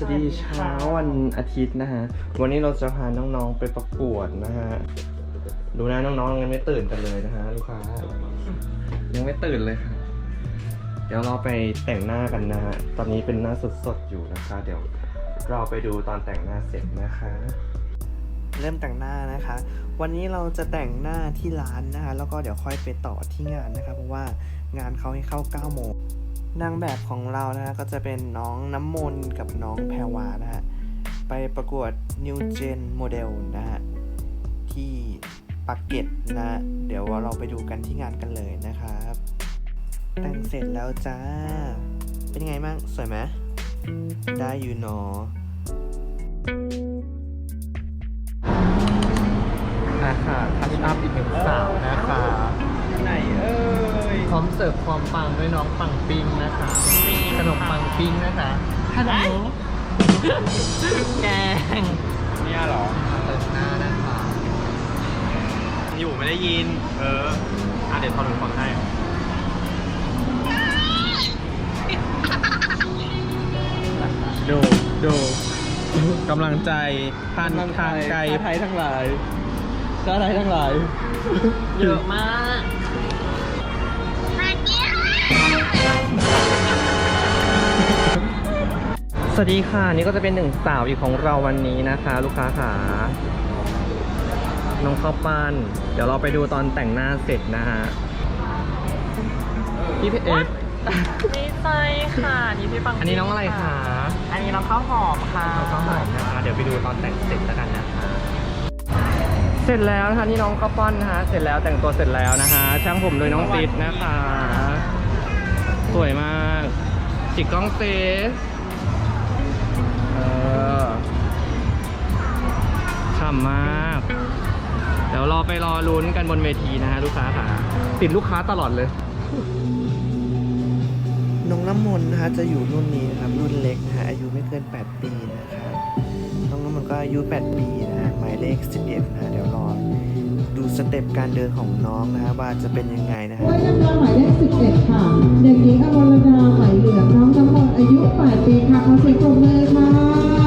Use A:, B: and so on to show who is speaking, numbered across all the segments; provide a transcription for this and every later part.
A: สดีเช้าวันอาทิตย์นะฮะ วันนี้เราจะพาน้องๆไปประกวดนะฮะ ดูนะน้องๆยังไม่ตื่นกันเลยนะฮะลูกค้า ยังไม่ตื่นเลยค่ะ เดี๋ยวเราไปแต่งหน้ากันนะฮะ ตอนนี้เป็นหน้าสดๆอยู่นะคะ เดี๋ยวเราไปดูตอนแต่งหน้าเสร็จนะคะ เริ่มแต่งหน้านะคะ วันนี้เราจะแต่งหน้าที่ร้านนะคะ แล้วก็เดี๋ยวค่อยไปต่อที่งานนะคะ เพราะว่างานเขาให้เข้า9โมง นางแบบของเรานะฮะก็จะเป็นน้องน้ำมนต์กับน้องแพรวานะฮะ ไปประกวด New Gen Model นะฮะ ที่ปักเกร็ตนะฮะเดี๋ยวเราไปดูกันที่งานกันเลยนะครับ แต่งเสร็จแล้วจ้า เป็นไงบ้าง สวยไหมได้อยู่เนอะนะคะทัชอัพอีกหนึ่งสาวนะคะ
B: ไหนเอ้ย
A: พร้อมเสิร์ฟความปังด้วยน้องปังปิ้งนะคะขนมปังปิ้งนะคะขนมแกง
B: เนี่ยเหรอ
A: เติมหน้านะคะ
B: อยู่ไม่ได้ยิน เอออะเดี๋ยวทอนหนูฟังให้
A: ดูดูกำลังใจผ่านทางไกลไทยทั้งหลายชาไทยทั้งหลาย
B: เยอะมาก
A: สวัสดีค่ะ นี่ก็จะเป็นหนึ่งสาวอีกของเราวันนี้นะคะ ลูกค้าขาน้องข้าวปั้นเดี๋ยวเราไปดูตอนแต่งหน้าเสร็จนะฮะพี่เพชร
C: ดีใจค่ะ นี่พี่ปัง
A: อันนี้น้องอะไรคะ
C: อันนี้น้องข้าวหอมค่ะ
A: น้องข้าวหอมนะคะเดี๋ยวไปดูตอนแต่งเสร็จแล้วกันนะคะเสร็จแล้วนะคะนี่น้องข้าวปั้นนะคะเสร็จแล้วแต่งตัวเสร็จแล้วนะคะช่างผมโดยน้องติดนะคะ สวยมากจิกกล้องเซสเออฉ่ำมาก เดี๋ยวรอไปรอลุ้นกันบนเวทีนะฮะลูกค้าค่ะ ติดลูกค้าตลอดเลย น้องน้ำมนต์นะคะจะอยู่รุ่นนี้นะครับรุ่นเล็กนะฮะอายุไม่เกิน 8 ปีนะครับน้องน้ำมนต์ก็อายุ 8 ปีนะฮะหมายเลข11นะฮะเดี๋ยวรอ ดูสเต็ปการเดินของน้องนะฮะว่าจะเป็นยังไงนะฮะ
D: ว่ายน้ำยาหมายเลข11ค่ะเด็กหญิงอมรดาไหมเหลืองน้องน้ำมนต์อายุ8ปีค่ะขอเสียงปรบมือค่ะนะ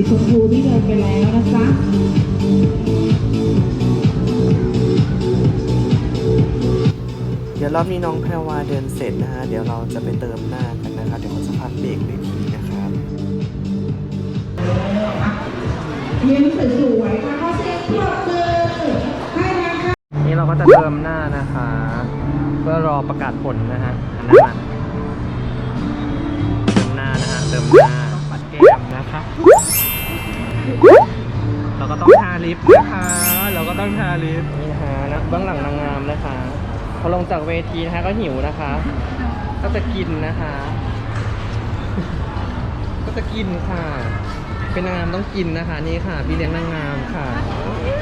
D: สีชมพูที่เดินไปแล้วนะจ๊ะ
A: เดี๋ยวรอบนี้น้องแพรวาเดินเสร็จนะฮะ เดี๋ยวเราจะไปเติมหน้ากันนะคะเดี๋ยวเขาจะพักเบรกเวทีนะครับ
D: ยิ้มสวยๆค่ะขอเสียงปรบมือให้นะคะ
A: นี่เราก็จะเติมหน้านะคะ เพื่อรอประกาศผลนะฮะอันนั้นนะเติมหน้านะฮะ เติมหน้า
C: ปัดแก้
B: ลิปนะคะ เราก็ต้องทาลิป
A: นี่นะคะนะเบื้องหลังนางงามนะคะพอลงจากเวทีนะคะก็หิวนะคะ ก็จะกินนะคะ ก็จะกินค่ะ เป็นนางงามต้องกินนะคะนี่ค่ะพี่เลี้ยงนางงามค่ะ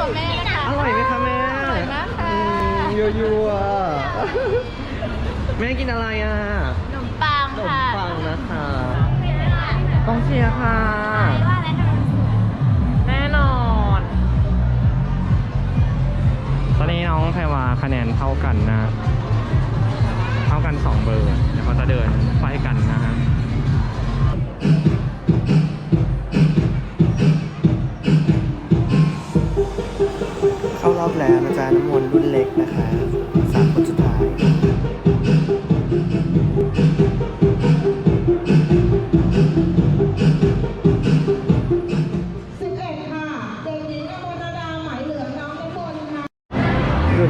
D: ตัวแม่นะคะ
A: อร่อยไหมคะแม่
D: อร่อยมากค่ะ
A: ยัวยัวๆแม่กินอะไรอะ
D: ขนมปัง
A: ขนม
D: ค่ะ
A: ปังนะคะต้องเชียร์ค่ะ
D: คะ
C: แนน
B: เท่ากันนะ เท่ากัน 2 เบอร์เดี๋ยวเขาจะเดินไฟกันนะฮะ
A: เข้ารอบแล้วนะจ๊ะน้ำมนต์รุ่นเล็กนะคะ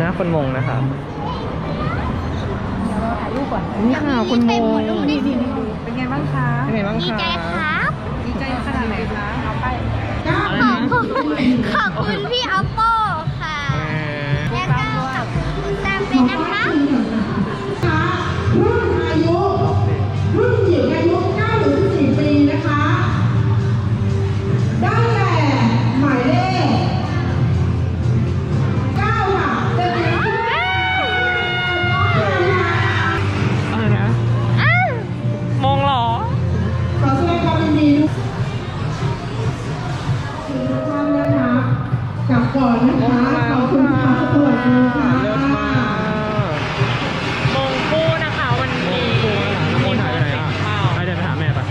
A: น้า
E: คนม
A: งนะคะนี่ค่ะคนมง
D: นี่นี่
C: เป็นไงบ้างคะ
A: เป็นไงบ้าง
D: ดี
A: คะ
D: ใจครับ
C: ดีใจขนาดไหนคะเอาไป
D: ขอบคุณขอบคุณพี่อัปโลับ
E: ก่อน
B: นะ
E: คะขอบคุณค่ะสวัสดีค่ะ
A: เลิศมาก
C: มงคู่นะคะวันนี้
B: ครูนะน้ำมนต์หายไปไหนอะไปเดินไปหาแม่ปะ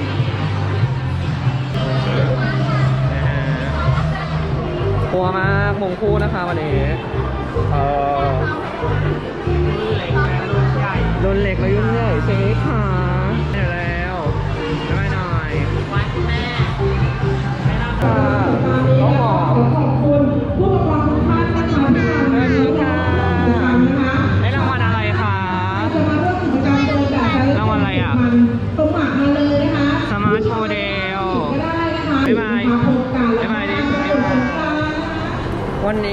A: กลัวมากมงคู่นะคะวันนี้เออรุ่นเล็กและรุ่นใหญ่ใช่ไหมคะเดี๋ยวแล้วไม่หน่อย
C: วันแม่
A: ค่ะน้องหอม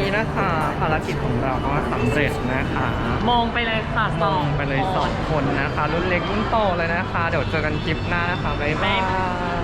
A: นนี้นะคะภารกิจของเราก็สำเร็จนะคะ
C: มองไปเลยค่ะ
A: มองไปเลยสองคนนะคะ รุ่นเล็กรุ่นโตเลยนะคะ เดี๋ยวเจอกันคลิปหน้านะคะบ๊ายบาย